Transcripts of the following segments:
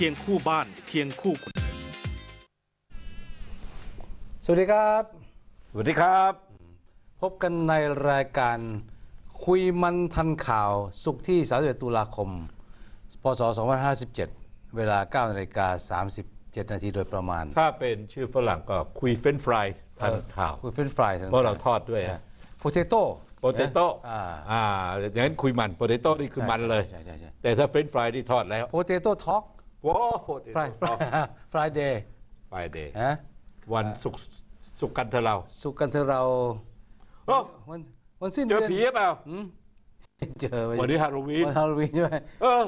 สเปซเคียงคู่บ้าน เคียงคู่คุณสวัสดีครับ สวัสดีครับ พบกันในรายการคุยมันทันข่าว สุขที่ 31 ตุลาคม พศ 2557 เวลา 9นาฬิกา37 นาทีโดยประมาณ ถ้าเป็นชื่อฝรั่งก็คุยเฟรนฟรายทันข่าว คุยเฟรนช์ฟรายเพราะเราทอดด้วยโพเตโต้โปเตโต้อ่าอ่าอย่างนั้นคุยมันโปเตโต้นี่คือมันเลยใช่ใช่ใช่แต่ถ้าเฟรนฟรายที่ทอดแล้วโพเตโต้ท็อก ว้าวโปเตฟรายโต้ฟรายเดย์ฟรายเดย์ฮะวันศุกร์ศุกร์กันเถอะเราสุขกันเถอะเราโอ้วันวันสิ้นเจเดืออนผีหรือเปล่าหืมเจอวันนี้ฮาโลวีนวันฮาโลวีนใช่ไหมเออ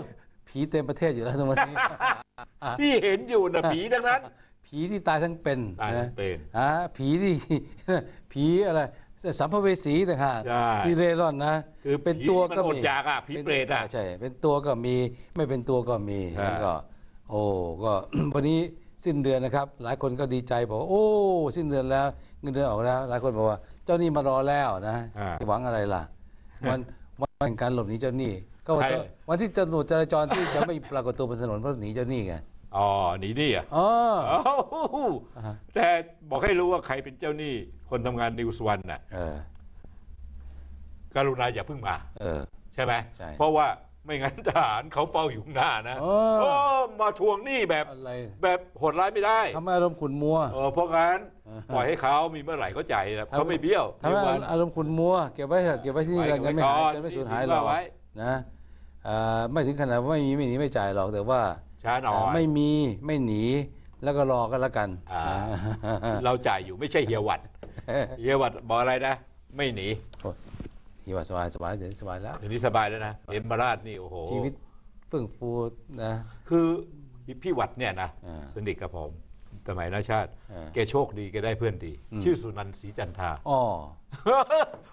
ผีเต็มประเทศอยู่แล้วทุกวันนี้ ที่เห็นอยู่นะผีทั้งนั้น ผีที่ตายทั้งเป็นตายทั้งะเป็น อ่าผีที่ ผีอะไรสัมภเวสีต่างหากใช่ที่เร่ร่อนนะคือเป็นตัวก็ผีมันอมีดอยากอะผีเปรตอะใช่ เป็นตัวก็มี ไม่เป็นตัวก็มีใช่ แล้วก็ โอ้ก็วันนี้สิ้นเดือนนะครับ หลายคนก็ดีใจบอกว่าโอ้ สิ้นเดือนแล้ว เงินเดือนออกแล้ว หลายคนบอกว่า เจ้าหนี้มารอแล้วนะจะหวังอะไรล่ะวันวันแห่งการหลบหนีเจ้าหนี้ก็วันที่วันที่ตำรวจจราจรที่จะไม่ปรากฏตัวบนถนนเพราะหนีเจ้าหนี้ไงอ๋อหนีหนี่อะอ๋ออ้าวอ่าฮะแต่บอกให้รู้ว่าใครเป็นเจ้าหนี้คนทำงานนิวส์วันน่ะเออกรุณาอย่าเพิ่งมา เออ ใช่ไหมใช่ เพราะว่า ไม่งั้นทหารเขาเฝ้าอยู่ข้างหน้านะเออ โอ้มาทวงหนี้แบบอะไรแบบโหดร้ายไม่ได้ทำให้อารมณ์ขุ่นมัว เออเพราะงั้นเออ ปล่อยให้เขามีเมื่อไหร่เขาจ่ายนะเขาไม่เบี้ยวทำให้นิววันอารมณ์ขุ่นมัว เก็บไว้เถอะเก็บไว้ที่นี่ไว้กันกันไม่หายไว้ก่อนกันไม่สูญหายที่หรอกว่าไว้นะเอ่อไม่ถึงขนาดว่าไม่มีไม่หนีไม่จ่ายหรอกแต่ว่าช้าหน่อเอ่อย ไม่มีไม่หนีแล้วก็รอกันแล้วกันอ่านะเราจ่ายอยู่ไม่ใช่เฮียหวัด เฮียหวัดบอกอะไรนะ ไม่หนี โอ้ ที่ว่าสบายสบายเดี๋ยวสบายแล้ว เดี๋ยวนี้สบายแล้วนะเอ็มมาราชนี่โอ้โหชีวิตเฟื่องฟูนะ คือพี่วัดเนี่ยนะอ่าสนิทกับผมสมัยนาชาติ อ่าแกโชคดีแกได้เพื่อนดี อืม ชื่อสุนันท์ศรีจันทราอ๋อ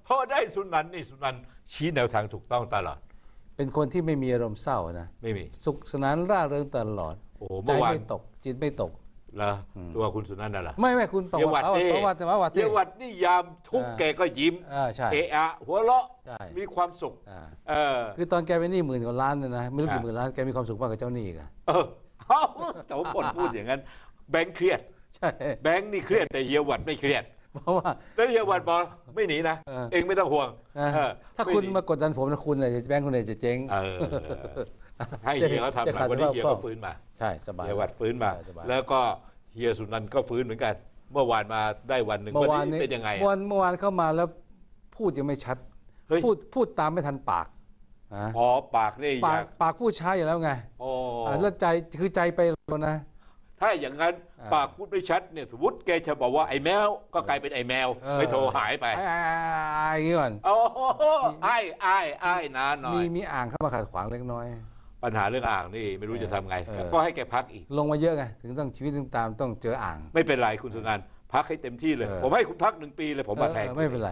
พอได้สุนันท์นี่สุนันท์ชี้แนวทางถูกต้องตลอดเป็นคนที่ไม่มีอารมณ์เศร้านะ ไม่มี สุขสนานร่าเริงตลอดโอ้โหใจเมื่อวาน ไม่ตก จิตไม่ตก เหรออืม ตัวคุณสุนันท์น่ะเหรอ ไม่ไม่คุณประเฮียหวัวัติดประวัตินี่ประวัติประวัติเฮียหวัดนี่ยามทุกข์อ่า แกก็ยิ้มอ่าใช่ เอะอะหัวเราะใช่ มีความสุข อ่าเออ คือตอนแกเป็นหนี้หมื่นกว่าล้านเนี่ยนะไม่รู้กี่อ่า หมื่นล้านแกมีความสุขมากกว่าเจ้าหนี้อีกันเออเอ้าแต่ว่าคนพูดอย่างนั้น แบงค์เครียด ใช่ แบงค์นี่เครียดแต่เฮียหวัดไม่เครียด เพราะว่า แล้วเฮียหวัดบอกไม่หนีนะ เออ เองไม่ต้องห่วงนะเออถ้าไม่คุณหนีมากดดันผมนะคุณเลยแบงค์คุณเลยจะเจ๊ง เออ ให้เฮียเขาทำหน่อยวันนี้เฮียก็ฟื้นมาใช่สบายเฮียหวัดฟื้นมาสบายแล้วก็เฮียสุนันท์ก็ฟื้นเหมือนกัน เมื่อวานมาได้วันหนึ่งเมื่อวานนี้นี้เป็นยังไงเมื่ออะวานเมื่อวานเข้ามาแล้วพูดยังไม่ชัดเฮ้ยพูดพูดตามไม่ทันปากนะอ๋อปากนี่อปากยากปากพูดช้าอยู่แล้วไงโอ้อ่าแล้วใจคือใจไปแล้วนะถ้าอย่างนั้นอ่าปากพูดไม่ชัดเนี่ยสมมติแกจะบอกว่าไอ้แมว ก็กลายเป็นไอ้แมวเออไม่โทรหายไปไอ้ไอ้ไอ้ไอ้อย่างนี้ก่อนโอ้โหไอ้ไอ้ไอ้นานหน่อมียมีอ่างเข้ามาขัดขวางเล็กน้อย ปัญหาเรื่องอ่างนี่ไม่รู้จะทำไง เออ ก็ให้แกพักอีก ลงมาเยอะไงถึงต้องชีวิตต้องตามต้องเจออ่าง ไม่เป็นไรคุณสุนันท์พักให้เต็มที่เลย เออ ผมให้คุณพักหนึ่งปีเลยผมมาแทนเออไม่เป็นไร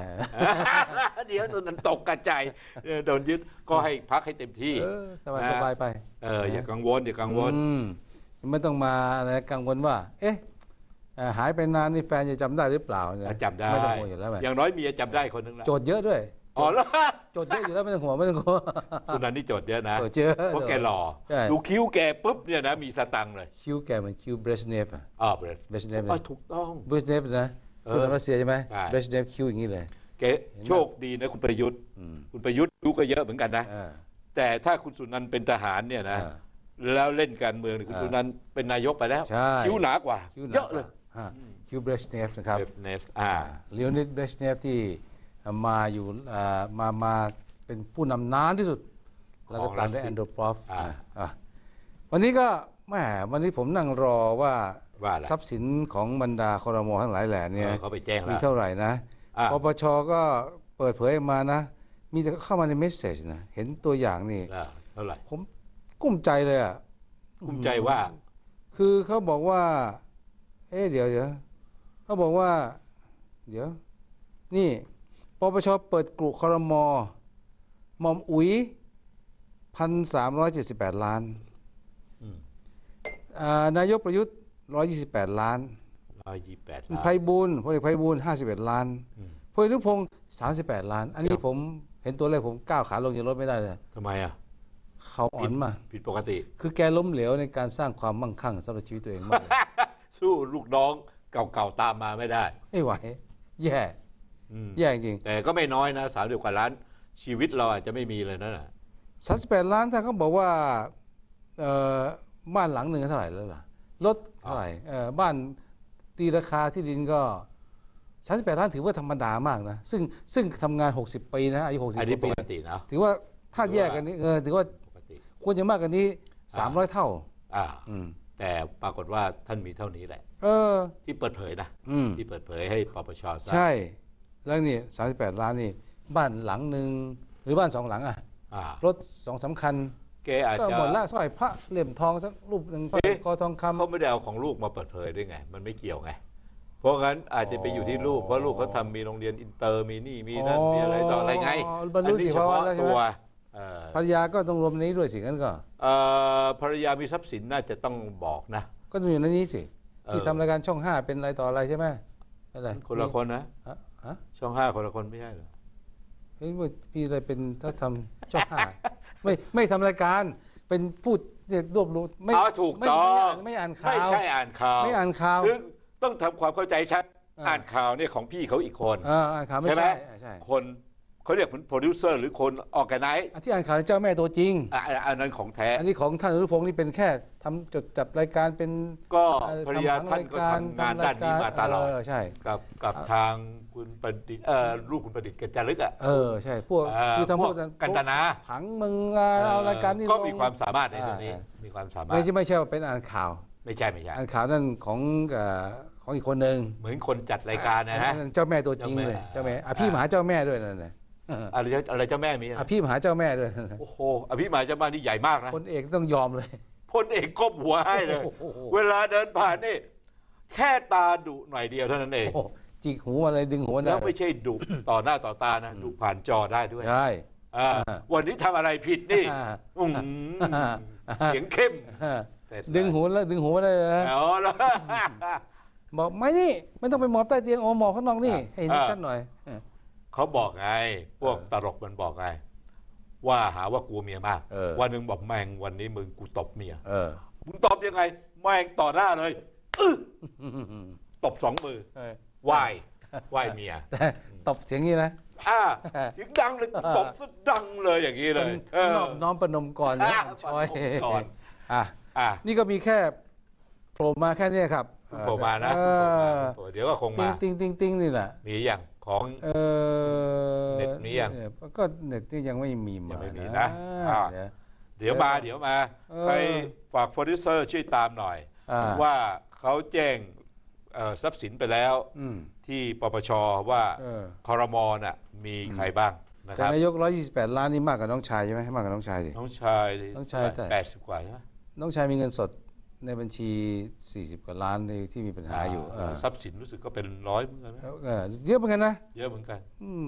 เดี๋ยวสุนันท์ตกกระจายเออโดนยึดก็ให้พักให้เต็มที่ เออสบายนะ สบายไปเอออย่ากังวลอย่ากังวล อืมไม่ต้องมาอะไรกังวลว่า เอ๊ะเอ่อหายไปนานนี่แฟนจะจำได้หรือเปล่าเนี่ยจำได้ ไม่ต้องห่วงอยู่แล้วแหมอย่างน้อยเมียจำได้คนหนึงแล้วโจทย์เยอะด้วย อ๋อแล้วโจทย์เยอะอยู่แล้วไม่ต้องห่วงไม่ต้องห่วงคุณนันท์นี่โจทย์เยอะนะโจทย์เยอะเพราะแกหล่อใช่ดูคิ้วแกปุ๊บเนี่ยนะมีสตังค์เลย คิวแกเหมือนคิวเบรชเนฟอะอ๋อเบรดเบรชเนฟอ๋อถูกต้องเบรชเนฟนะเออคุณรัสเซียใช่ไหมใช่เบรชเนฟคิวอย่างนี้เลยแกโชคดีนะคุณประยุทธ์อืมคุณประยุทธ์รู้ก็เยอะเหมือนกันนะเออแต่ถ้าคุณสุนันท์เป็นทหารเนี่ยนะเออแล้วเล่นการเมืองเนี่ยคุณเออสุนันท์เป็นนายกไปแล้วใช่คิ้วหนากว่าคิวหนาเยอะเลยฮะคิวเบรชเนฟนะครับเนฟเนฟอ่าเลโอนิดเบรชเนฟที่ มาอยู่อ่ามามาเป็นผู้นำนานที่สุด แล้วก็ตามด้วยของรัสเซียแอนโดรปอฟอ่าอะวันนี้ก็แหมวันนี้ผมนั่งรอว่าว่าอะไรทรัพย์สินของบรรดาคอรมอทั้งหลายแหล่เนี่ยเออเขาไปแจ้งมีแล้วเท่าไหร่นะอะปปชก็เปิดเผยออกมานะ มีแต่เข้ามาในเมสเซจนะ เห็นตัวอย่างนี่อ่าเท่าไหร่ผมกุ้มใจเลยอะภูมิใจว่า คือเขาบอกว่า เอ๊ะเดี๋ยวเดี๋ยวเขาบอกว่า เดี๋ยว นี่ ปปชเปิดกลุ่คอรมอหมอมอุ๋ยพันสามร้อยเจ็ดสิบแปดล้านอืมอ่านายกประยุทธ์ร้อยยี่สิบแปดล้านร้อยยี่สิบแปดไพบูลย์พลเอกไพบูลห้าสิบเอ็ดล้านอืมพลเอกอนุพงศ์สามสิบแปดล้าน อันนี้ผมเห็นตัวเลขผมก้าวขาลงจากรถไม่ได้เลยทำไมอะเขาอ่อนมาผิดปกติ คือแกล้มเหลวในการสร้างความมั่งคั่งสำหรับชีวิตตัวเองมากเลยสู้ลูกน้องเก่าๆตามมาไม่ได้ ไม่ไหว แย่อืม แย่จริง แต่ก็ไม่น้อยนะสามสิบกว่าล้าน ชีวิตเราอาจจะไม่มีเลยนั่นน่ะสามสิบแปดล้านถ้าเขาบอกว่าเอ่อบ้านหลังหนึ่งเท่าไหร่แล้วล่ะรถเท่าไหร่เอ่อบ้านตีราคาที่ดินก็สามสิบแปดล้านถือว่าธรรมดามากนะซึ่งซึ่งทำงานหกสิบปีนะอายุหกสิบอันนี้ปปีกตินะถือว่าถ้าถือว่าแยกกันนี้เออถือว่าปกติควรจะมากกว่านี้สามร้อยเท่า อ่าอืมแต่ปรากฏว่าท่านมีเท่านี้แหละ เออ ที่เปิดเผยนะอืมที่เปิดเผยให้ปปชทราบใช่ แล้วนี่สามสิบแปดล้านนี่ บ้านหลังหนึ่งหรือบ้านสองหลังอะอ่ารถสองสามคัญแกอาจก็จะหมดละสร้อยพระเหลี่ยมทองสักรูปหนึ่งพระเอ๊ะคอทองคำ เขาไม่ได้เอาของลูกมาเปิดเผยด้วยไง มันไม่เกี่ยวไง เพราะงั้นอาจจะไปอยู่ที่ลูก เพราะลูกเขาทำมีโรงเรียนอินเตอร์มีนี่มีนั่นอ๋อมีอะไรต่ออะไรไงบรรลุอันนี้นิติเฉภาวะพาะแล้วใช่ไหม ตัวเอ่อภรรยาก็ต้องรวมในนี้ด้วยสิงั้นก็ เอ่อภรรยามีทรัพย์สินน่าจะต้องบอกนะ ก็ต้องอยู่ในนี้สิ เออ ที่ทำรายการช่องห้าเป็นอะไรต่ออะไรใช่ไหม อะไรคนละคนนะฮะฮะช่องห้าคนละคนไม่ใช่เหรอเฮ้ยว่าพี่อะไรเป็นถ้าทำช่องห้าไม่ไม่ทำรายการเป็นพูดเนี่ยรวบรวมไม่อ๋อถูกไม่ต้องไม่อ่านข่าวไม่ใช่อ่านข่าวไม่อ่านข่าวคือต้องทำความเข้าใจชัดอ่าอ่านข่าวเนี่ยของพี่เขาอีกคนอ่าอ่านข่าวไม่ใช่ไหมใช่ใช่คน เขาเรียกเหมือนโปรดิวเซอร์หรือคนออกแกไนซ์อันที่อ่านข่าวเจ้าแม่ตัวจริง อันนั้นของแท้ อันนี้ของท่านอนุพงศ์นี่เป็นแค่ทำจดจับรายการเป็นก็เอ่อภรรยาทำหท่านก็ทำงานด้านนี้มาตลอดเใช่กับกับทางคุณประดิษฐ์เอ่อลูกคุณประดิษฐ์กัญจารึกอะเออใช่พวกเอ่อคือทำพพววกกกันตนาผังมึงอะเอารายการนี่ก็ลงมีความสามารถในตรงนี้อ่ามีความสามารถไม่ใช่ไม่ใช่ว่าเป็นอ่านข่าว ไม่ใช่ไม่ใช่อ่านข่าวนั่นของเอ่อของอีกคนหนึ่งเหมือนคนจัดรายการนะฮะอัเจ้าแม่ตัวจริงเลยเจ้าเจ้าแม่แม่อภิมหาเจ้าแม่ด้วยนั่นแหละ อะไรเจ้าอะไรเจ้าแม่มีอะอภิมหาเจ้าแม่ด้วยนั่นน่ะโอ้โหอภิมาเจ้าบ้านนี่ใหญ่มากนะคนเอกต้องยอมเลยพลเอกก้มหัวให้เลยโอ้โหเวลาเดินผ่านนี่ แค่ตาดุหน่อยเดียวเท่านั้นเองโอ้โหจิกหูอะไรดึงหัวได้แล้วไม่ใช่ดุต่อหน้าต่อตานะดุผ่านจอได้ด้วยใช่อ่าอ่าวันนี้ทำอะไรผิดนี่อ่าอืมอ่าเสียงเข้มอ่าแต่ดึงหูแล้วดึงหูได้เลยนะเอาละบอกไม่นี่ไม่ต้องไปหมอบใต้เตียงโอหมอบข้างนอกนี่อ่าให้เห็นอ่าชัดหน่อย เขาบอกไง พวกเออตลกมันบอกไง ว่าหาว่ากลัวเมียมาก เออ วันหนึ่งบอกแม่งวันนี้มึงกูตบเมีย เออ มึงตบยังไง แม่งต่อหน้าเลยอื้อตบสองมือเออไหว้ไหว้เมียแต่ตบเสียงนี้นะ อ่าเสียงดังเลยตบซะดังเลยอย่างนี้เลยเออนอบน้อมประนมก่อนนะอ่าชอยประนมก่อน อะอะนี่ก็มีแค่โผล่มาแค่เนี้ยครับเพิ่งโผล่มานะเอเพิ่งโผล่อมาเดี๋ยวก็คงติมางติงติงติงนี่แหละมีอย่าง ของเออเน็ตมียังเออก็เน็ตนี่ยังไม่มีมายังไม่มีนะนะอ่าเดี๋ยวเดี๋ยวมาเดี๋ยวมาเออใครฝากโปรดิวเซอร์ช่วยตามหน่อยอ่าว่าเขาแจ้งเอ่อทรัพย์สินไปแล้วอืมที่ปปชว่าเออคอรมอน่ะมีใครบ้างนะคแต่รับนายก 128 ล้านนี่มากกว่าน้องชายใช่ไหมมากกว่าน้องชายสิน้องชายน้องชายแต่แปดสิบกว่าใช่ไหมน้องชายมีเงินสด ในบัญชี 40 กว่าล้านที่ที่มีปัญหาอยู่เออทรัพย์สินรู้สึกก็เป็นร้อยเหมือนกันนะแล้วเออเยอะเหมือนกันนะเยอะเหมือนกัน อืม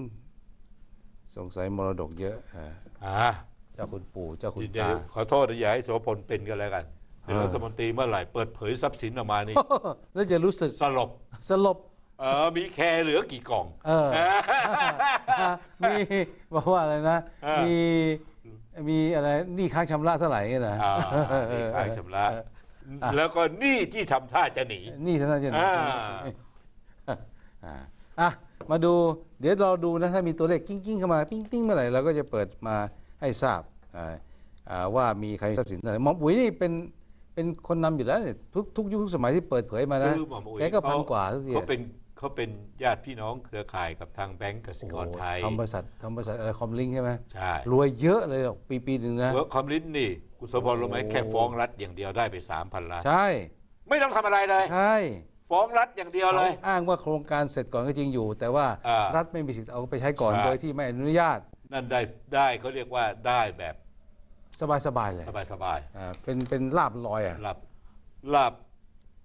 สงสัยมรดกเยอะเอออ่าเจ้าคุณปู่เจ้าคุณเดี๋ยวตา ขอโทษนะอย่าให้โสพลเป็นกันแล้วกันเป็นเออ รัฐมนตรีเมื่อไหร่เปิดเผยทรัพย์สินออกมานี่ แล้วจะรู้สึกสลบสลบ เออมีแคร์เหลือกี่กล่อง เออ มีบอกว่าอะไรนะ เออมี มีอะไรหนี่ค้างชำระเท่าไหร่เงี้ยนะอ่าเออเอมีอค่าชำระ เออ อะ แล้วก็หนี้ที่ทำท่าจะหนีหนี่เท่านั้นจะหนีอ่า อ่าอะมาดู เดี๋ยวเราดูนะถ้ามีตัวเลขกิ้งกิ้งเข้ามาปิ้งติ้งเมื่อไหร่เราก็จะเปิดมาให้ทราบอ่าอ่าว่ามีใครทรัพย์สินเท่าไหร่หมอมอุ๋ยนี่เป็นเป็นคนนำอยู่แล้วเนี่ยทุกทุกยุคทุกสมัยที่เปิดเผยมานะคือหม่อมอุ๋ยแกก็เขาพันกว่าทุกทีเขาเป็นเขาเป็นญาติพี่น้องเครือข่ายกับทางแบงก์กสิกรไทย โอ้โหทำบริษัททำบริษัทอะไรคอมลิงใช่ไหมใช่รวยเยอะเลยหรอกปีปีหนึ่งนะ เวิร์คคอมลินนี่ คุณสมพรรู้ไหมโอ้แค่ฟ้องรัฐอย่างเดียวได้ไปสามพันล้าน ใช่ ไม่ต้องทำอะไรเลย ใช่ฟ้องรัฐอย่างเดียวเลยขาอ้างว่าโครงการเสร็จก่อนก็จริงอยู่ แต่ว่าอ่ารัฐไม่มีสิทธิ์เอาไปใช้ก่อนใช่ โดยที่ไม่อนุญาตนั่นได้ได้เขาเรียกว่าได้แบบสบายๆเลยสบายสบายอ่าเป็นเป็นลาบลอยอะ ๆหลับหลับ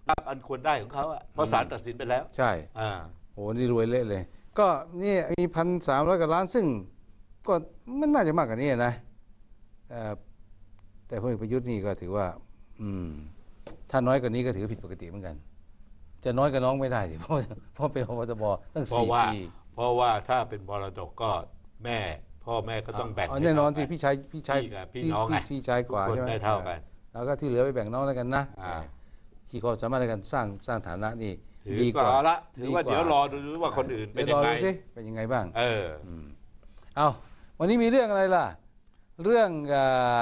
หลับอันควรได้ของเขาอะเพราะศาลตัดสินไปแล้ว ใช่ อ่า โหนี่รวยเละเลย ก็นี่มีพันสามร้อยกว่าล้านซึ่ง ก็มันน่าจะมากกว่านี้นะเอ่อ แต่พลเอกประยุทธ์นี่ก็ถือว่า อืม ถ้าน้อยกว่านี้ก็ถือผิดปกติเหมือนกัน จะน้อยกับน้องไม่ได้สิเพราะเพราะเป็นพบตบตั้งเพราะสี่ว่าปีเพราะว่าถ้าเป็นมรดกก็แม่ พ่อแม่ก็ต้องแบ่งอ๋อให้แน่นอนเท่าที่กัพี่ชายพี่ชายพี่กับพี่ที่น้องไงพี่ชายกว่าทุกคนใช่ไหมได้เท่ากัน แล้วก็ที่เหลือไปแบ่งน้องแล้วกันนะอ่า ขี่ความสามารถในการสร้างสร้างฐานะนี่ถือดีกว่าเอาละถือว่าดีกเดี๋ยวรอดูว่าคนอื่นเป็นดี๋วยังรอไงดูสิเป็นยังไงบ้าง เออมเอาวันนี้มีเรื่องอะไรล่ะ เรื่องอา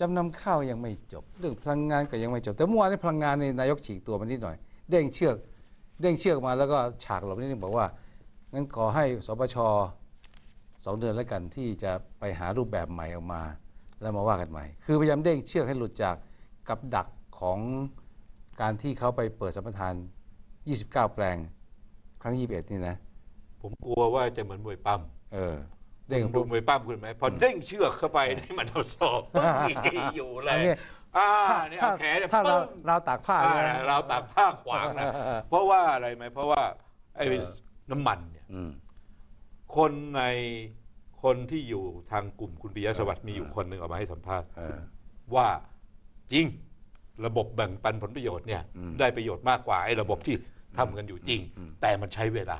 จำนำข้าวยังไม่จบ เรื่องพลังงานก็ยังไม่จบ แต่เมื่อวานนี้พลังงานในนายกฉีกตัวมานิดหน่อย เด้งเชือกเด้งเชือกมาแล้วก็ฉากหลบนิดนึงบอกว่างั้นขอให้สปชสองเดือนแล้วกันที่จะไปหารูปแบบใหม่ออกมา แล้วมาว่ากันใหม่ คือพยายามเด้งเชือกให้หลุดจากกับดักของการที่เขาไปเปิดสัมปทาน 29 แปลง ครั้ง 21 นี่นะ ผมกลัวว่าจะเหมือนมวยปั้มเออ เด้งดูปุ๊บมวยปั้มคุณไหมพอเด้งเชือกเข้าไปนี่มันเอาศอกปึ้งยิงอยู่เลอัยนนี้อ่าถ้าเนี่ยถ้าเอาแขนเนี่ยถ้าเราปึ้งเราตากผ้าอ่าเนี่ยนะเราตักผ้าขวางนะเออเออเพราะว่าอะไรไหมเพราะว่าไอ้เออน้ำมันเนี่ยอืมคนในคนที่อยู่ทางกลุ่มคุณปิยะสวัสดิ์มีอยู่เออคนหนึ่งออกมาให้สัมภาษณ์เออว่าจริงระบบแบ่งปันผลประโยชน์เนี่ยอืมได้ประโยชน์มากกว่าไอ้ระบบที่ทำกันอยู่จริงอืมแต่มันใช้เวลา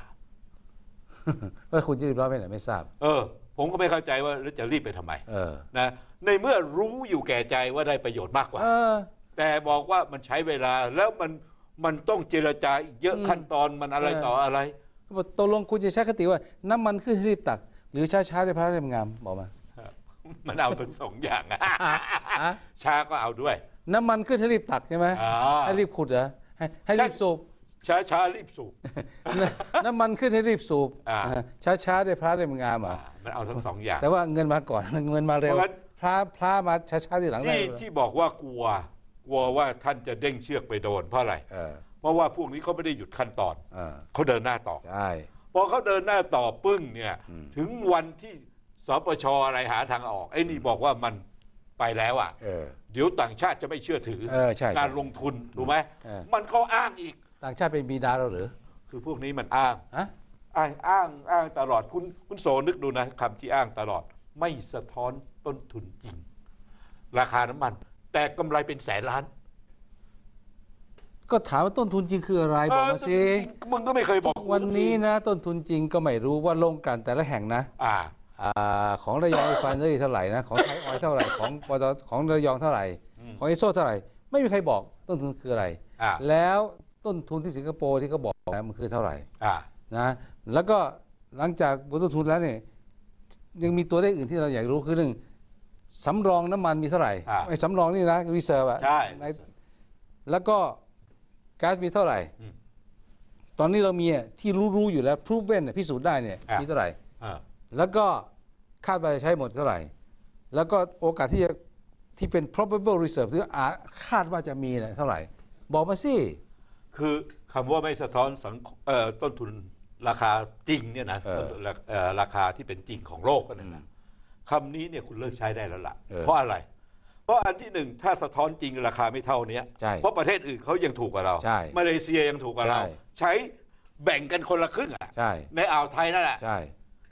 ว่าคุณจะรีบร้อนไปไหนไม่ทราบ เออ ผมก็ไม่เข้าใจว่าแล้วจะรีบไปทำไมเออนะในเมื่อรู้อยู่แก่ใจว่าได้ประโยชน์มากกว่า เออ แต่บอกว่ามันใช้เวลาแล้วมันมันต้องเจรจาอีกเยอะอืมขั้นตอนมันอะไรเออ ต่ออะไรบอกตกลงคุณจะใช้คติว่าน้ำมันขึ้นให้รีบตัก หรือช้าๆได้พระเล่มงามบอกมา มันเอาทั้งสองอย่างอะอะ ช้าก็เอาด้วย น้ำมันขึ้นให้รีบตักใช่ไหมอ่าให้รีบขุดเหรอให้ให้รีบสูบ ช้าช้ารีบสูบ น้ำมันขึ้นให้รีบสูบอ่าช้าช้าๆได้พระเล่มงามเหรอ่าอะมันเอาทั้งสองอย่าง แต่ว่าเงินมาก่อนเงินมาเร็วเพราะงั้นพระพระมาช้าๆทีหลังได้ที่ที่บอกว่ากลัว กลัวว่าท่านจะเด้งเชือกไปโดนเพราะอะไรเออเพราะว่าพวกนี้เขาไม่ได้หยุดขั้นตอนเออเขาเดินหน้าต่อใช่พอเขาเดินหน้าต่อปึ้งเนี่ยอืมถึงวันที่สปชอะไรหาทางออกไอ้นี่บอกว่ามันไปแล้วอะเออเดี๋ยวต่างชาติจะไม่เชื่อถือเออใช่การใช่ลงทุนถูกไหมเออมันก็อ้างอีก ต่างชาติเป็นบีดาเราหรือ คือพวกนี้มันอ้างอะอ้างอ้างอ้างตลอดคุณคุณโสนึกดูนะคำที่อ้างตลอด ไม่สะท้อนต้นทุนจริง ราคาน้ำมัน แต่กำไรเป็นแสนล้าน ก็ถามว่าต้นทุนจริงคืออะไรบอกมาสิเออมึงก็ไม่เคยบอกกูวันนี้นะ ต้นทุนจริงก็ไม่รู้ว่าโรงกลั่นแต่ละแห่งนะ อ่าอ่าของระยองไอฟานเนอรี่เท่าไหร่นะของไทยออยล์เท่าไหร่ของปตของระยองเท่าไหร่อืมของเอโซเท่าไหร่ ไม่มีใครบอกต้นทุนคืออะไรอ่าแล้ว ต้นทุนที่สิงคโปร์ที่เขาบอกนะมันคือเท่าไหร่อ่านะแล้วก็หลังจากบนต้นทุนแล้วเนี่ยยังมีตัวเลขอื่นที่เราอยากรู้คือเรื่องสำรองน้ำมันมีเท่าไหร่อ่าไอ้สำรองนี่นะรีเซิร์ฟอะใช่แล้วก็ก๊าซมีเท่าไหร่อืมตอนนี้เรามีอะที่รู้ๆอยู่แล้วพรูฟเว่นพิสูจน์ได้เนี่ยอะมีเท่าไหร่อ่าแล้วก็คาดว่าจะใช้หมดเท่าไหร่ แล้วก็โอกาสที่จะที่เป็น probable reserve หรืออาคาดว่าจะมีเนี่ยเท่าไหร่ บอกมาสิ คือคำว่าไม่สะท้อนสังคเอ่อต้นทุนราคาจริงเนี่ยนะเออต้นทุนราเอ่อราคาที่เป็นจริงของโลกนั่นนะคำนี้เนี่ยคุณเลิกใช้ได้แล้วล่ะเออเพราะอะไร เพราะอันที่หนึ่งถ้าสะท้อนจริงราคาไม่เท่าเนี้ยใช่เพราะประเทศอื่นเขายังถูกกว่าเราใช่มาเลเซียยังถูกกว่าเรา ใช่ใช้แบ่งกันคนละครึ่งอะใช่ในอ่าวไทยนั่นแหละใช่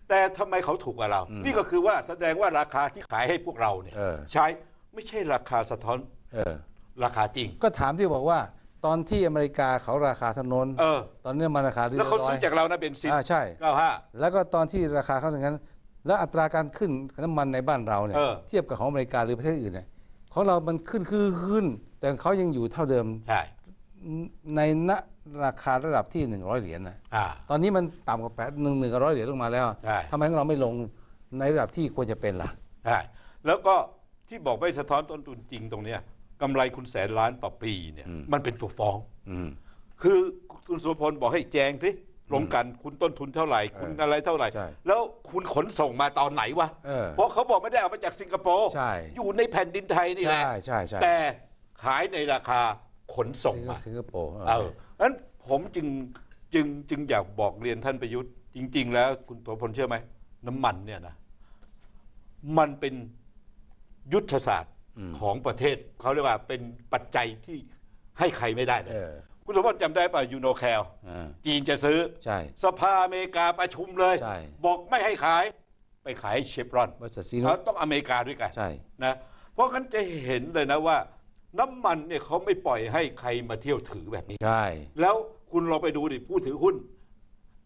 แต่ทำไมเขาถูกกว่าเราอืมนี่ก็คือว่าแสดงว่าราคาที่ขายให้พวกเราเนี่ยเออใช้ไม่ใช่ราคาสะท้อนเออราคาจริง ก็ถามที่บอกว่า ตอนที่อเมริกาเขาราคาเท่านั้นเออ ตอนนี้มันราคาที่แล้วเขาร้อซื้ยอจากเรานะเบนซินอ่าใช่95แล้วก็ตอนที่ราคาเขาอย่างนั้น แล้วอัตราการขึ้นน้ำมันในบ้านเราเนี่ยเออเทียบกับของอเมริกาหรือประเทศอื่นเนี่ยของเรามันขึ้นคือขึ้น แต่เขายังอยู่เท่าเดิมใช่ในณราคาระดับที่หนึ่งร้อยเหรียญนะอ่า ตอนนี้มันต่ำกว่าแปดหนึ่งหนึ่งร้อยเหรียญลงมาแล้วใช่ ทำไมของเราไม่ลงในระดับที่ควรจะเป็นล่ะ ใช่แล้วก็ที่บอกไม่สะท้อนต้นทุนจริงตรงเนี้ย กำไรคุณแสนล้านต่อปีเนี่ย อืม มันเป็นตัวฟ้อง อืม คือคุณสุรพลบอกให้แจงสิลงกันคุณต้นทุนเท่าไหร่ คุณเออออะไรเท่าไหร่ ใช่ แล้วคุณขนส่งมาตอนไหนวะ เออ เพราะเขาบอกไม่ได้เอามาจากสิงคโปร์ใช่ อยู่ในแผ่นดินไทยนี่แหละ ใช่ใช่ใช่แต่ขายในราคาขนส่งมา สิงคโปร์เออนั้นผมจึงจึงจึงอยากบอกเรียนท่านประยุทธ์ จริง ๆ แล้วคุณโสพลเชื่อไหม น้ำมันเนี่ยนะ มันเป็นยุทธศาสตร์ม ของประเทศเขาเรียกว่าเป็นปัจจัยที่ให้ใครไม่ได้เลเอยอคุณสมบัติจำได้ป่ะยูโนแคลอ่าจีนจะซื้อใช่สภาอเมริกาประชุมเลยใช่บอกไม่ให้ขาย ไปขายให้เชฟรอนบริษัทซีโนแล้วต้องอเมริกาด้วยกันใช่นะเพราะงั้นจะเห็นเลยนะว่า น้ำมันเนี่ยเขาไม่ปล่อยให้ใครมาเที่ยวถือแบบนี้ใช่แล้วคุณลองไปดูดิผู้ถือหุ้น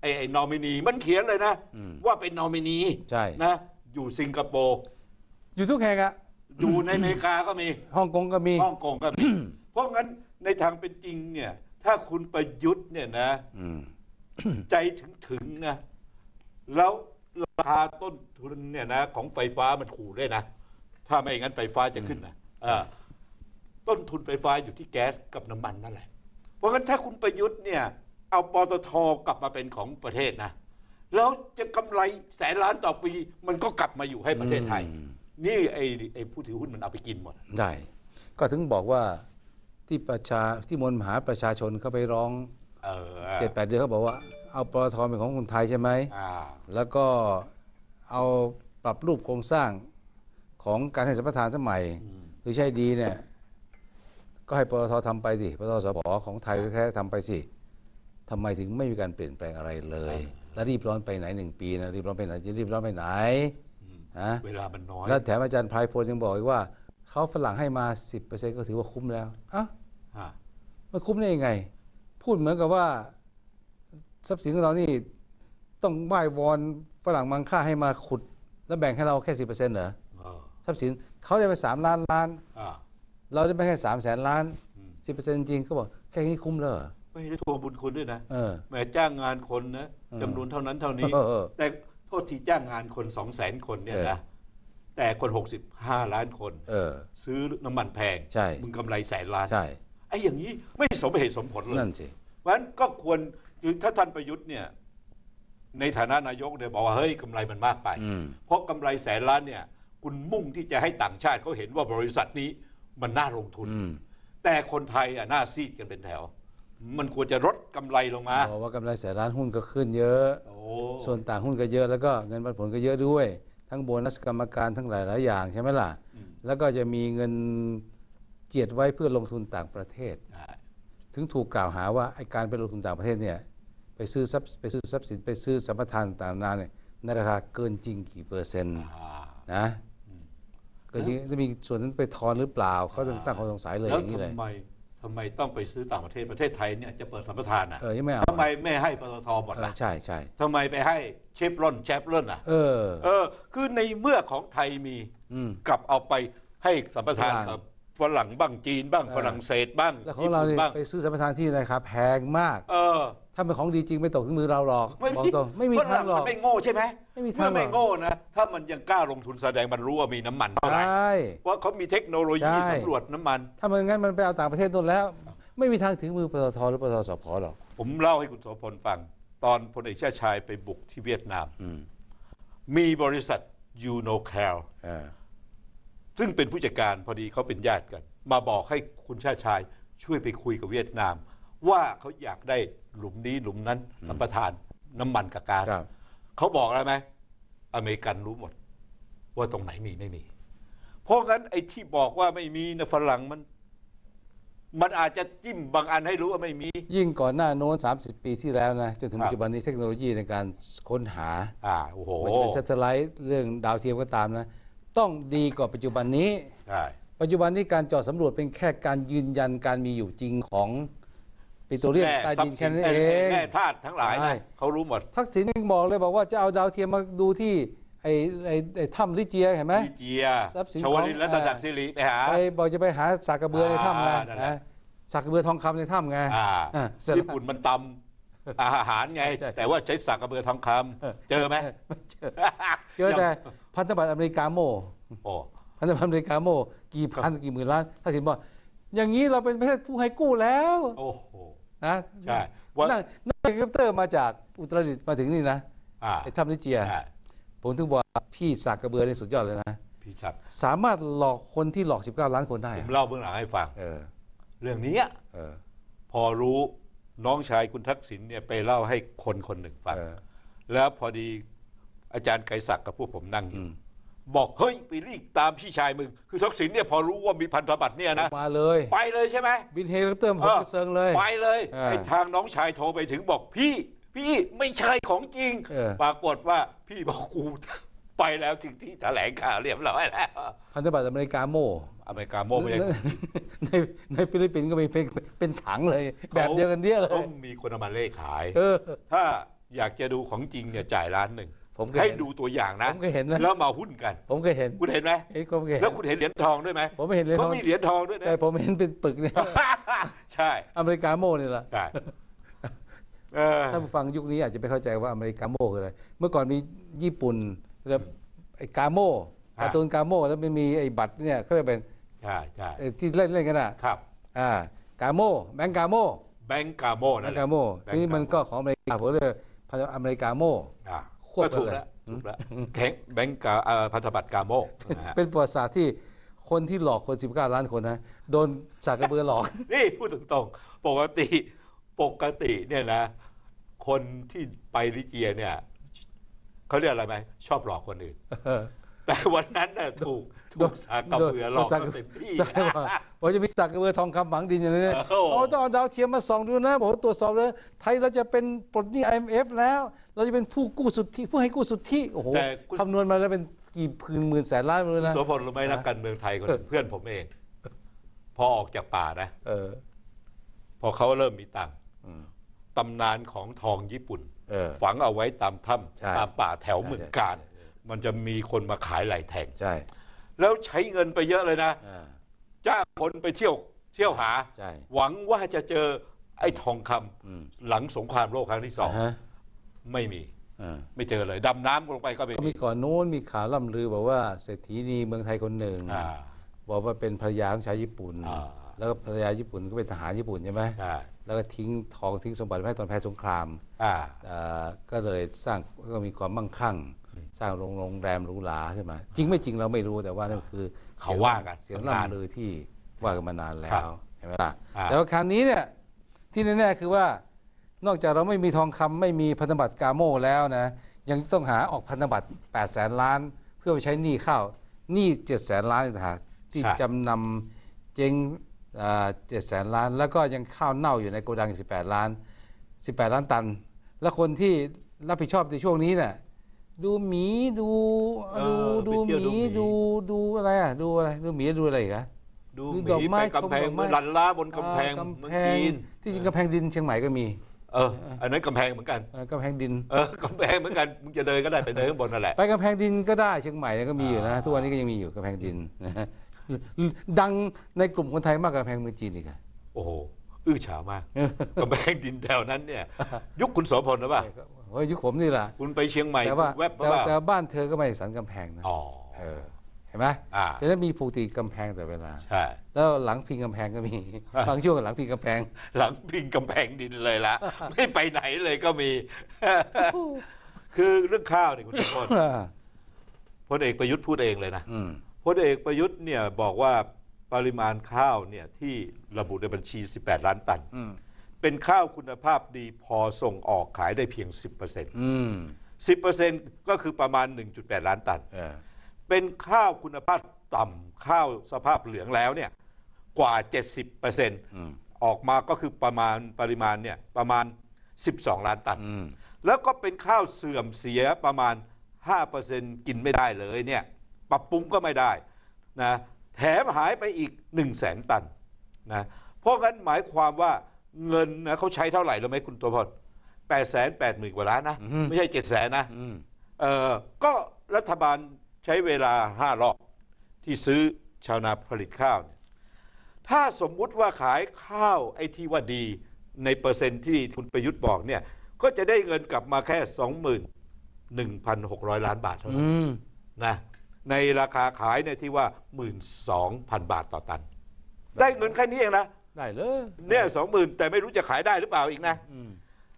ไอ้ไอ้นอมินีมันเขียนเลยนะอืมว่าเป็นนอมินีใช่นะอยู่สิงคโปร์อยู่ทุกแห่งอะ อยู่ในอเมริกาก็มีฮ่องกงก็มีฮ่องกงก็มี เพราะงั้นในทางเป็นจริงเนี่ย ถ้าคุณประยุทธ์เนี่ยนะอืมใจถึงถึงๆนะแล้วราคาต้นทุนเนี่ยนะของไฟฟ้ามันขู่ด้วยนะ ถ้าไม่อย่างนั้นไฟฟ้าจะขึ้นนะอ่าต้นทุนไฟฟ้าอยู่ที่แก๊สกับน้ำมันนั่นแหละ เพราะงั้นถ้าคุณประยุทธ์เนี่ย เอาปตทกลับมาเป็นของประเทศนะ แล้วจะกำไรแสนล้านต่อปี มันก็กลับมาอยู่ให้ประเทศไทยอืม นี่ไอ้ไอ้ผู้ถือหุ้นมันเอาไปกินหมด ได้ ก็ถึงบอกว่าที่ประชาที่มวลมหาประชาชนเขาไปร้องเออเจ็ดแปดเดือนเขาบอกว่าเอาปตทเป็นของคนไทยใช่ไหม อ่า แล้วก็เอาปรับรูปโครงสร้างของการให้สัมปทานสมัยอืม หรือใช่ดีเนี่ย ก็ให้ปตททำไปสิปตทสพของไทยแท้ๆทำไปสิทำไมถึงไม่มีการเปลี่ยนแปลงอะไรเลย แล้วรีบร้อนไปไหนหนึ่งปีนะรีบร้อนไปไหนจะรีบร้อนไปไหน อืมฮะเวลามันน้อย แล้วแถมอาจารย์ไพรพลยังบอกอีกว่าเขาฝรั่งให้มาสิบเปอร์เซ็นก็ถือว่าคุ้มแล้วอะอ่ามันคุ้มได้ยังไง พูดเหมือนกับว่า ทรัพย์สินของเรานี่ ต้องไหว้วอนฝรั่งมังค่าให้มาขุด แล้วแบ่งให้เราแค่สิบเปอร์เซ็นต์เหรอเออทรัพย์สินเขาได้ไปสามล้านล้านอ่าเราได้ไปแค่สามแสนล้านอืมสิบเปอร์เซ็นต์จริงก็บอกแค่นี้คุ้มเลยไม่ได้ทวงบุญคุณด้วยนะเออแหมจ้างงานคนนะอืมจำนวนเท่านั้นเท่านี้เออเออแต่ โทษทีจ้างงานคนสองแสนคนเนี่ยเออนะแต่คนหกสิบห้าล้านคน เออ ซื้อน้ำมันแพงใช่ มึงกำไรแสนล้านใช่ไอ้อย่างนี้ไม่สมเหตุสมผลเลยนั่นสิเพราะฉะนั้นก็ควรคือถ้าท่านประยุทธ์เนี่ย ในฐานะนายกเนี่ยบอกว่าเฮ้ยกำไรมันมากไป อืม เพราะกำไรแสนล้านเนี่ย คุณมุ่งที่จะให้ต่างชาติเขาเห็นว่าบริษัทนี้มันน่าลงทุน อืม แต่คนไทยอะหน้าซีดกันเป็นแถว มันควรจะลดกำไรลงมาบอกว่ากำไรแสนล้านหุ้นก็ขึ้นเยอะโอ้ส่วนต่างหุ้นก็เยอะแล้วก็เงินปันผลก็เยอะด้วย ทั้งโบนัสกรรมการทั้งหลายๆอย่างใช่ไหมล่ะอืมแล้วก็จะมีเงินเจียดไว้เพื่อลงทุนต่างประเทศได้ถึงถูกกล่าวหาว่าไอ้การไปลงทุนต่างประเทศเนี่ยไปซื้อทรัพย์ไปซื้อทรัพย์สินไปซื้อสัมปทานต่างๆนานาเนี่ยในราคาเกินจริงกี่เปอร์เซ็นต์อ่านะอืมเกินจริงแล้วมีส่วนนั้นไปทอนหรือเปล่าเขาจะตั้งข้อสงสัยเลยแล้อวย่างนี้เลย ทำไมทำไมต้องไปซื้อต่างประเทศประเทศไทยเนี่ยจะเปิดสัมปทานอะเออยังไม่เอาทำไมไม่ให้ปตทหมดเออล่ะใช่ใช่ทำไมไปให้เชฟรอนแชฟรอนอะ เออ เออ คือในเมื่อของไทยมีอืม กลับเอาไปให้สัมปทานฝรั่งกับ ฝรั่งบ้างจีนบ้างเออฝรั่งเศสบ้างแล้วของญี่เราปุ่นเนี่ยบ้าง ไปซื้อสัมปทานที่ราคาแพงมาก เออถ้าเป็นของดีจริงไม่ตกถึงมือเราหรอกไม่บอกมีตรงไม่มีฝทารั่งหรอกมันไม่โง่ใช่ไหมไม่มีทางเมื่อไม่หรอกโง่นะ ถ้ามันยังกล้าลงทุนแสดงมันรู้ว่ามีน้ำมันเท่าไหร่ใช่เพราะเขามีเทคโนโลยีใช่ สำรวจน้ำมัน ถ้ามันงั้นมันไปเอาต่างประเทศนู่นแล้ว ไม่มีทางถึงมือปตทหรือปตทสพหรอกผมเล่าให้คุณโสพลฟัง ตอนพลเอกชาติชายไปบุกที่เวียดนาม อืมมีบริษัทยูโนแคลเออ ซึ่งเป็นผู้จัดการพอดีเขาเป็นญาติกัน มาบอกให้คุณชาติชายช่วยไปคุยกับเวียดนาม ว่าเขาอยากได้หลุมนี้หลุมนั้นสัมปทานน้ำมันกับก๊าซครับ เขาบอกอะไรไหมอเมริกันรู้หมด ว่าตรงไหนมีไม่มี เพราะงั้นไอ้ที่บอกว่าไม่มีนะฝรั่งมัน มันอาจจะจิ้มบางอันให้รู้ว่าไม่มี ยิ่งก่อนหน้าโน้น 30 ปีที่แล้วนะจนถึงครับ ปัจจุบันนี้เทคโนโลยีในการค้นหาอ่าโอ้โห ไม่ว่าจะเป็นซัตเทอร์ไลท์เรื่องดาวเทียมก็ตามนะ ต้องดีกว่าปัจจุบันนี้ ใช่ ปัจจุบันนี้การเจาะสำรวจเป็นแค่การยืนยันการมีอยู่จริงของปิโตรเลียมใต้ดินแค่นั้นเองแม่ธาตุทั้งหลายใช่ นะเขารู้หมดทักษิณยังบอกเลยบอกว่าจะเอาดาวเทียมมาดูที่ไอ้ไอ้ไอ้ถ้ำลิเจียเห็นไหมลิเจียทรัพย์สินชวลินของ รัตนศักดิ์สิริไปหา ไปบอกจะไปหาสากกระเบือในถ้ำไงอ่านั่นแหละ นะสากกระเบือทองคำในถ้ำไงอ่าอ่าเสร็จแล้ว ญี่ปุ่นมันตำ อาหารไง ใช่แต่ว่าใช้สักกระเบือทองคำเจอไหมเจอเจอแต่พันธบัตรอเมริกาโม โอ้พันธบัตรอเมริกาโมกี่พันกี่หมื่นล้านถ้าถึงบอกอย่างนี้เราเป็นประเทศผู้ให้กู้แล้วโอ้โห นะใช่ว่านั่งนั่งเฮลิคอปเตอร์มาจากอุตรดิตถ์มาถึงนี่นะอ่าไอ้ถ้ำลิเจียใช่ผมถึงบอกว่าพี่สากกระเบือในสุดยอดเลยนะ พี่ชักสามารถหลอกคนที่หลอก 19 ล้านคนได้ผมอะเล่าเบื้องหลังให้ฟัง เออเรื่องนี้เออ พอรู้ น้องชายคุณทักษิณเนี่ยไปเล่าให้คนคนหนึ่งฟังเออแล้วพอดีอาจารย์ไกรศักดิ์กับพวกผมนั่งออืยู่มบอกเฮ้ยไปรีบตามพี่ชายมึง คือทักษิณเนี่ยพอรู้ว่ามีพันธบัตรเนี่ยนะมาเลย ไปเลยใช่ไหมบินเฮลิคอปเตอร์มาผมเซิงเลยไปเลยเออไอ้ทางน้องชายโทรไปถึงบอกพี่ พี่ไม่ใช่ของจริงเออปรากฏว่าพี่บอกกูไปแล้วถึงที่แถลงข่าวเรียบร้อยแล้วพันธบัตรอเมริกาโม อเมริกาโมไม่ใช่ในในฟิลิปปินส์ก็มีเป็นเป็นถังเลย แบบเดียวกันเนี้ยเลต้อยงมีคนเอามาเล่ขายเออถ้าอยากจะดูของจริงเนี่ยจ่ายล้านหนึ่งผมเคยให้เห็นดูตัวอย่างนะผมเคยเห็นนะแล้วมาหุ้นกัน ผมเคยเห็นคุณเห็นไหมเอ้ยผมเคยเห็นแล้วคุณเห็นเหรียญทองด้วยไหมผมไม่เห็นเลยเขามีเหรียญทองด้วยนะแต่ผมเห็นเป็นปึกเนี่ยใช่ อเมริกาโม่นี่แหละใช่เออถ้าผู้ฟังยุคนี้อาจจะไม่เข้าใจว่าอเมริกาโม่คืออะไรเมื่อก่อนมีญี่ปุ่นแล้วไอ้กาโม่การ์ตูนกาโม่แล้วมันมีไอ้บัตรเนี่ยเขาเรียกเป็น ใช่ใช่ไอ้ที่เล่นเล่นกันอะครับ อ่ากาโม่แบงก์กาโม่แบงก์กาโมแบนั่งนก์แหละกาโม่แบงก์นี่มันกาโม่ก็ของอเมริกาผมเลยพันธอเมริกาโม่อ่าควบก็ถูกกันเลย แล้วถูกแล้วแข็งแบงก์กาเอ่อพันธบัตรกาโมนะฮะเป็นประวัติศาสตร์ที่คนที่หลอกคน 19 ล้านคนนะโดนสากกระเบือหลอก นี่พูดตรงๆ ปกติปกติเนี่ยนะ คนที่ไปลิเจียเนี่ยเขาเรียกอะไรไหมชอบหลอกคนอื่น แต่วันนั้นน่ะถูกถูกสากกระเบือหลอกโดนกันเต็มที่ใช่ป่ะว่าจะมีสักกระเบือทองคำฝังดินอย่างนี้เนี่ยโอ้โหโอ้ต้องเอาดาวเทียมมาส่องดูนะบอกว่าตรวจสอบเลยไทยเราจะเป็นปลดหนี้ IMF แล้ว เราจะเป็นผู้กู้สุทธิผู้ให้กู้สุทธิโอ้โหแต่คุณคำนวณมาแล้วเป็นกี่พืนหมื่นแสนล้านเลยนะโสพลรู้ไหมนักการเมืองไทยคนหนึ่งเพื่อนผมเอง พอออกจากป่านะเออ พอเขาเริ่มมีตังค์อืมตำนานของทองญี่ปุ่นเออฝังเอาไว้ตามถ้ใช่ำตามป่าแถวเมืองการใช่ใช่ มันจะมีคนมาขายไหลแทงใช่แล้วใช้เงินไปเยอะเลยนะอ่าจ้างคนไปเที่ยวเที่ยวหา ใช่หวังว่าจะเจอไอ้ทองคำอืมหลังสงครามโลกครั้งที่สองาฮะไม่มีอ่าไม่เจอเลยดำน้ำลงไปก็ไม่ก็มีมีก่อนโน้นมีข่าวล่ำลือบอกว่าเศรษฐีนีเมืองไทยคนหนึ่ง อ่า บอกว่าเป็นภรรยาของชาวญี่ปุ่น อ่า แล้วก็ภรรยาญี่ปุ่นก็เป็นทหารญี่ปุ่นใช่ไหมใช่แล้วก็ทิ้งทองทิ้งสมบัติไว้ให้ตอนแพ้สงครามอ่า เอ่อก็เลยสร้างก็มีความมั่งคั่ง สร้างโรงโรงแรมหรูหราขึ้นมา จริงไม่จริงเราไม่รู้แต่ว่านั่นคือเขาว่ากันเสียงตำนานล่ำลือที่ว่ากันมานานแล้ครัวบเห็นไหมล่ะอ่าแต่ว่าคราวนี้เนี่ยที่แน่ๆคือว่านอกจากเราไม่มีทองคำไม่มีพันธบัตรกาโม่แล้วนะยังต้องหาออกพันธบัตร8แสนล้าน เพื่อไปใช้หนี้ข้าวหนี้7แสนล้านอีกต่างหากที่ครับจำนำเจ๊งเจ็ดแสนล้าน แล้วก็ยังข้าวเน่าอยู่ในโกดังอีก18 ล้าน 18 ล้านตัน แล้วคนที่รับผิดชอบในช่วงนี้น่ะ ดูหมีดูเอดูอดูไปหเที่ยวมี ดูดูหมีดูอะไรอะดูอะไรดูหมีดูอะไรอีกอะดูดูหดอกมีไม้ไปกำแพงชมดอกไม้ เมืองลันล้าบนกำแพงอ่าเมืองกำแพงจีนที่จริงกำแพงดินเชียงใหม่ก็มีเอออันนั้นกำแพงเหมือนกัน เออกำแพงดิน เออกำแพงเหมือนกันมึงจะเดินก็ได้ไปเดินข้างบนนั่นแหละ ไปกำแพงดินก็ได้เชียงใหม่ก็มีอยู่นะอ่า ทุกวันนี้ก็ยังมีอยู่กำแพงดินนะฮะดังในกลุ่มคนไทยมากกว่ากำแพงเมืองจีนอีกอะ โอ้โหอื้อฉาวมากกำแพงดินแถวนั้นเนี่ย ยุคคุณโสพลหรือเปล่า เฮ้ยยุคผมนี่แหละคุณไปเชียงใหม่แต่ว่าคุณแวบหรือแต่เปล่าแต่บ้านเธอก็ไม่สันกำแพงนะอ๋อเออเห็นไหมอ่าจะได้มีปกติกำแพงแต่เวลาใช่แล้วหลังพิงกำแพงก็มีอ่าบางช่วงหลังพิงกำแพง หลังพิงกำแพงดินเลยละไม่ไปไหนเลยก็มี คือเรื่องข้าวเนี่ยคุณโสพลพลเอกประยุทธ์พูดเองเลยนะอืมพลเอกประยุทธ์เนี่ยบอกว่าปริมาณข้าวเนี่ยที่ระบุในบัญชี 18 ล้านตันอืม เป็นข้าวคุณภาพดีพอส่งออกขายได้เพียง 10%อืม 10%ก็คือประมาณ 1.8 ล้านตัน เออ เป็นข้าวคุณภาพต่ำข้าวสภาพเหลืองแล้วเนี่ยกว่า 70%อืมออกมาก็คือประมาณปริมาณเนี่ยประมาณ 12 ล้านตัน อืม แล้วก็เป็นข้าวเสื่อมเสียประมาณ 5%กินไม่ได้เลยเนี่ยปรับปรุงก็ไม่ได้นะแถมหายไปอีก 1 0 0 0 0แสนตันนะเพราะงั้นหมายความว่า เงินนะเขาใช้เท่าไหร่รู้ไหมคุณตัวพลแปดแสนแปดหมื่นกว่าล้านนะ อืม ไม่ใช่เจ็ดแสนนะอืมเออก็รัฐบาลใช้เวลาห้ารอบที่ซื้อชาวนาผลิตข้าวเนี่ยถ้าสมมุติว่าขายข้าวไอ้ที่ว่าดีในเปอร์เซ็นต์ที่คุณประยุทธ์บอกเนี่ย ก็จะได้เงินกลับมาแค่สองหมื่นหนึ่งพันหกร้อยล้านบาทเท่านั้น อืมนะในราคาขายเนี่ยที่ว่าหมื่นสองพันบาทต่อตัน ได้เงินแค่นี้เองนะ ได้เลยเนี่ยสองหมื่นแต่ไม่รู้จะขายได้หรือเปล่าอีกนะอืม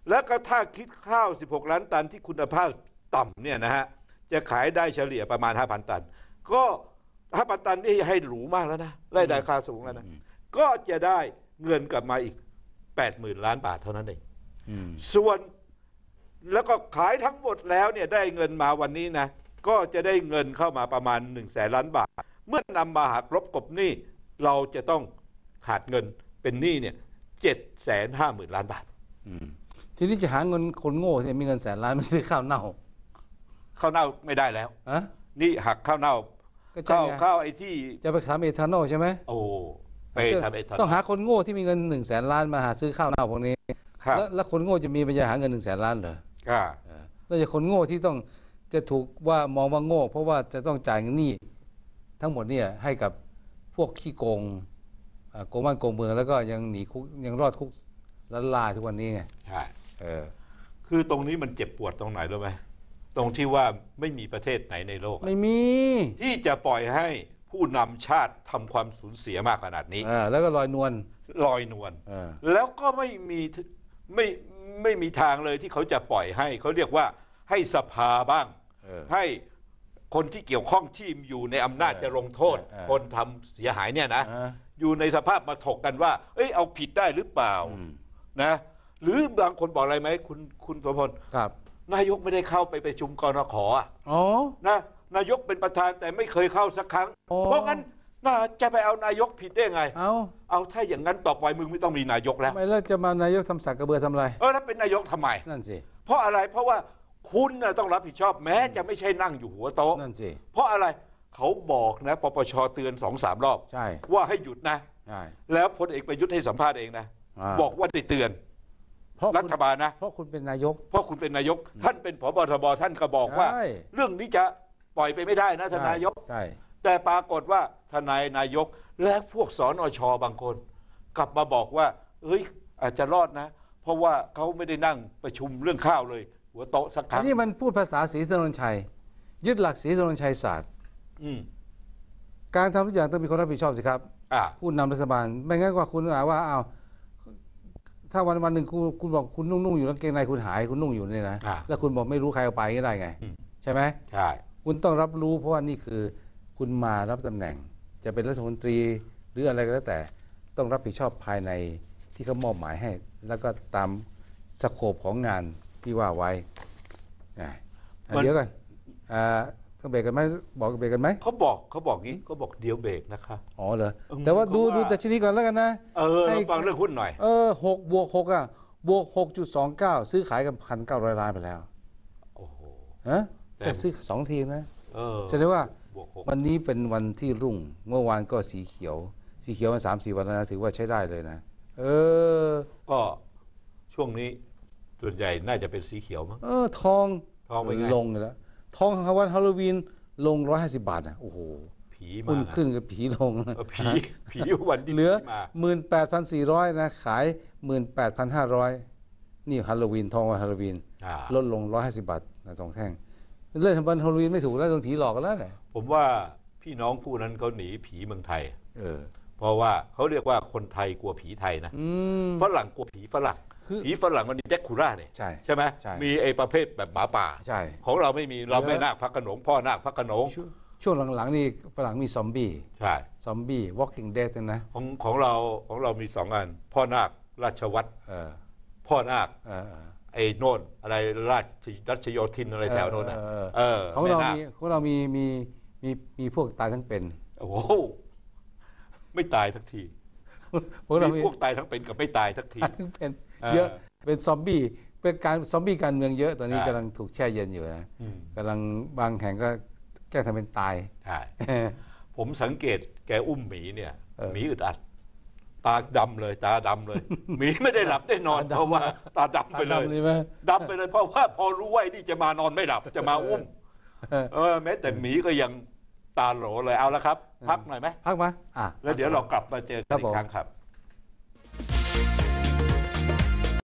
แล้วก็ถ้าคิดข้าว 16 ล้านตันที่คุณภาพต่ำเนี่ยนะฮะจะขายได้เฉลี่ยประมาณ 5,000 ตัน ก็5,000ตันนี่ให้หรูมากแล้วนะได้ราคาสูงแล้วนะอืมก็จะได้เงินกลับมาอีก 80,000 ล้านบาทเท่านั้นเองอืมส่วนแล้วก็ขายทั้งหมดแล้วเนี่ยได้เงินมาวันนี้นะก็จะได้เงินเข้ามาประมาณ1นึ่งแสนล้านบาท เมื่อนำมาหักลบกบหนี้เราจะต้อง ขาดเงินเป็นหนี้เนี่ยเจ็ดแสนห้าหมื่นล้านบาทอืมทีนี้จะหาเงินคนโง่ที่มีเงินแสนล้านมาซื้อข้าวเน่าข้าวเน่าไม่ได้แล้วอะนี่หักข้าวเน่าก็ใช่ข้าวไงข้าวไอ้ที่จะไปทำเอทานอลใช่ไหมโอ้ไปทำไอ้ทต้องหาคนโง่ที่มีเงินหนึ่งแสนล้านมาหาซื้อข้าวเน่าพวกนี้ครับแล้วแล้วคนโง่จะมีปัญญาหาเงินหนึ่งแสนล้านเหรออ่าเออแล้วจะคนโง่ที่ต้องจะถูกว่ามองว่าโง่ เพราะว่าจะต้องจ่ายเงินหนี้ทั้งหมดเนี่ยให้กับพวกขี้โกงอ่า โกงบ้านโกงเมืองแล้วก็ยังหนีคุกยังรอดคุกล้านลาทุกวันนี้ไงใช่เออคือตรงนี้มันเจ็บปวดตรงไหนรู้ไหมตรงที่ว่าไม่มีประเทศไหนในโลกอะไม่มี ที่จะปล่อยให้ผู้นำชาติทำความสูญเสียมากขนาดนี้เออแล้วก็ลอยนวลลอยนวลเออแล้วก็ไม่มีทไม่ไม่มีทางเลยที่เขาจะปล่อยให้ เขาเรียกว่าให้สภาบ้างเออให้คนที่เกี่ยวข้องที่อยู่ในอำนาจเออจะลงโทษเออคนทำเสียหายเนี่ยนะ อ่าอยู่ในสภาพมาถกกันว่า เอ้ยเอาผิดได้หรือเปล่าอืมนะ หรือบางคนบอกอะไรไหมคุณคุณสมพลครับ นายกไม่ได้เข้าไปประชุมกรขอะอ๋อ นะนายกเป็นประธานแต่ไม่เคยเข้าสักครั้งอ๋อเพราะงั้นน่าจะไปเอานายกผิดได้ไง เอาเอาถ้าอย่างนั้นต่อไปมึงไม่ต้องมีนายกแล้วทำไมแล้วจะมานายกทำสักกระเบือทำอะไร เออแล้วเป็นนายกทำไม นั่นสิ เพราะอะไรเพราะว่าคุณน่ะต้องรับผิดชอบแม้จะไม่ใช่นั่งอยู่หัวโต๊ะ นั่นสิ เพราะอะไร เขาบอกนะปปชเตือนสองสามรอบ ใช่ ว่าให้หยุดนะ ใช่ แล้วพลเอกประยุทธ์ให้สัมภาษณ์เองนะาบอกว่าได้เตือน เพราะรัคุณฐบาลนะ เพราะคุณเป็นนายก เพราะคุณเป็นนายก ท่านเป็นผบทบท่านก็บอกว่า ใช่ เรื่องนี้จะปล่อยไปไม่ได้นะทานนายก ใช่ แต่ปรากฏว่าทนายนายกและพวกสอนอชบางคน กลับมาบอกว่าเฮ้ย อาจจะรอดนะ เพราะว่าเขาไม่ได้นั่งประชุมเรื่องข้าวเลย หัวโต๊ะสักคอัรั้นง นี้มันพูดภาษาศรีถนนชัย ยึดหลักศรีถนนชัยศาสตร์อืม การทำทุกอย่างต้องมีคนรับผิดชอบสิครับอ่าผู้นำรัฐบาล ไม่งั้นว่าคุณอาว่าอ้าวถ้าวันวันหนึ่งคุณคุณบอกคุณนุ่งนุ่งอยู่กางเกงในคุณหายคุณนุ่งอยู่เนี่ยนะอ่า แล้วคุณบอกไม่รู้ใครเอาไปก็ได้ไง อืม ใช่ไหมใช่ คุณต้องรับรู้เพราะว่านี่คือ คุณมารับตำแหน่ง จะเป็นรัฐมนตรีหรืออะไรก็แล้วแต่ต้องรับผิดชอบภายในที่เขามอบหมายให้ แล้วก็ตามสโคปของงานที่ว่าไว้อะอะเดี๋ยวกันอ่า ต้องเบรกกันไหมบอกเบรกกันไหมเขาบอกเขาบอกงี้เขาบอกเดี๋ยวเบรกนะคะอ๋อเหรออืมแต่ว่าดูเพราะว่าดูแต่ชนีก่อนแล้วกันนะเออให้เราฟังเรื่องหุ้นหน่อยเออหกบวกหกอะบวกหกจุดสองเก้าซื้อขายกันพันเก้าร้อยล้านไปแล้วโอ้โหฮะแต่แค่ซื้อสองทีนะเออแสดงว่าบวกหกวันนี้เป็นวันที่รุ่ง เมื่อวานก็สีเขียว สีเขียวมาสามสี่วันแล้วนะถือว่าใช้ได้เลยนะ เออ ก็ช่วงนี้ส่วนใหญ่น่าจะเป็นสีเขียวมั้งเออ ทองทองเป็นไงลงเลยแล้ว ทองวันฮาโลวีนลงร้อยห้าสิบาทนะโอ้โหผีหุ้มานขึ้นกับผีลงเออผีผีวันที่เหลือ ผีมาหมื่นแปดพันสี่ร้อยนะ ขายหมื่นแปดพันห้าร้อยนี่ฮาโลวีนทองวันฮาโลวีน อ่า ลดลงร้อยห้าสิบาทนะทองแท่งเล่นวันฮาโลวีนไม่ถูกแล้วโดนผีหลอกกันแล้วเนี่ยผมว่าพี่น้องผู้นั้นเขาหนีผีเมืองไทย เออเพราะว่าเขาเรียกว่าคนไทยกลัวผีไทยนะอืมฝรั่งกลัวผีฝรั่ง คือผีฝรั่งมันมีแดกคูล่าเนี่ยใช่ใช่ไหมใช่มีไอ้ประเภทแบบหมาป่า ใช่ ของเราไม่มีเราเยอะไม่นาคพระโขนงพ่อนาคพระโขนง ช่วงช่วงหลังๆนี่ฝรั่งมีซอมบี้ใช่ ซอมบี้ walking dead นะของของเราของเรามีสองอัน พ่อนาคราชวัตรเออพ่อนาคเออเออ ไอ้โน่นอะไรราชรัชโยธินอะไรแถวโน่นน่ะเออเออของเราแนาคมีของเรามีมีมีมีพวกตายทั้งเป็นโอ้โหไม่ตายทักทีพวกเรามีมีพวกตายทั้งเป็นกับไม่ตายทักที ตายทั้งเป็น เออเยอะเป็นซอมบี้เป็นการซอมบี้การเมืองเยอะตอนนี้ใช่กำลังถูกแช่เย็นอยู่นะอืมกำลังบางแห่งก็แกล้งทำเป็นตายใช่ผมสังเกตแกอุ้มหมีเนี่ยเออหมีอึดอัด ตาดำเลยตาดำเลยหมีไม่ได้หลับได้นอนตาดำเพราะว่าตาดำไปเลยดำเลยไหมดำไปเลยเพราะว่าพอรู้ว่าไอ้นี่จะมานอนไม่หลับจะมาอุ้มเออเออแม้แต่หมีก็ยังตาโหลเลยเอาละครับ พักหน่อยไหมพักมาอะแล้วเดี๋ยวเรากลับมาเจอกันครับอีผกมครั้งครับ